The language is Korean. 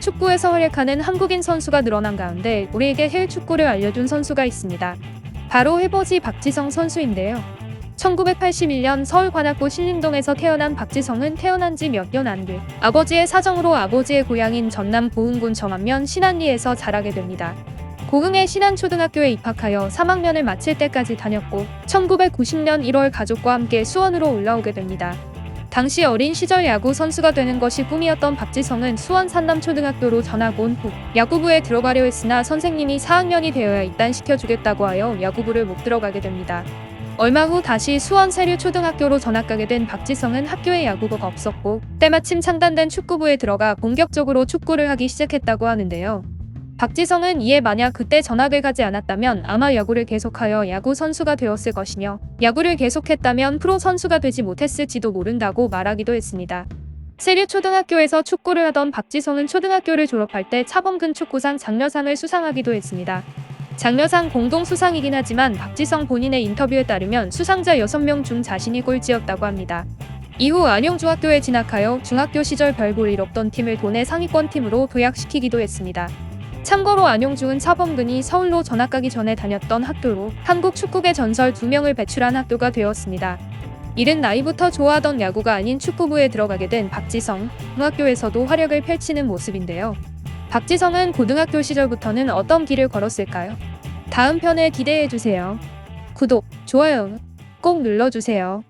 축구에서 활약하는 한국인 선수가 늘어난 가운데 우리에게 해외 축구를 알려준 선수가 있습니다. 바로 해버지 박지성 선수인데요. 1981년 서울 관악구 신림동에서 태어난 박지성은 태어난 지 몇 년 안 돼. 아버지의 사정으로 아버지의 고향인 전남 보은군 정안면 신안리에서 자라게 됩니다. 고흥의 신안초등학교에 입학하여 3학년을 마칠 때까지 다녔고 1990년 1월 가족과 함께 수원으로 올라오게 됩니다. 당시 어린 시절 야구 선수가 되는 것이 꿈이었던 박지성은 수원 산남초등학교로 전학 온 후 야구부에 들어가려 했으나 선생님이 4학년이 되어야 입단시켜주겠다고 하여 야구부를 못 들어가게 됩니다. 얼마 후 다시 수원 세류초등학교로 전학가게 된 박지성은 학교에 야구부가 없었고 때마침 창단된 축구부에 들어가 본격적으로 축구를 하기 시작했다고 하는데요. 박지성은 이에 만약 그때 전학을 가지 않았다면 아마 야구를 계속하여 야구 선수가 되었을 것이며 야구를 계속했다면 프로 선수가 되지 못했을지도 모른다고 말하기도 했습니다. 세류초등학교에서 축구를 하던 박지성은 초등학교를 졸업할 때 차범근 축구상 장려상을 수상하기도 했습니다. 장려상 공동 수상이긴 하지만 박지성 본인의 인터뷰에 따르면 수상자 6명 중 자신이 꼴찌였다고 합니다. 이후 안용중학교에 진학하여 중학교 시절 별볼 일 없던 팀을 도내 상위권 팀으로 도약시키기도 했습니다. 참고로 안용중은 차범근이 서울로 전학 가기 전에 다녔던 학교로 한국 축구계 전설 2명을 배출한 학교가 되었습니다. 이른 나이부터 좋아하던 야구가 아닌 축구부에 들어가게 된 박지성, 중학교에서도 활약을 펼치는 모습인데요. 박지성은 고등학교 시절부터는 어떤 길을 걸었을까요? 다음 편을 기대해주세요. 구독, 좋아요 꼭 눌러주세요.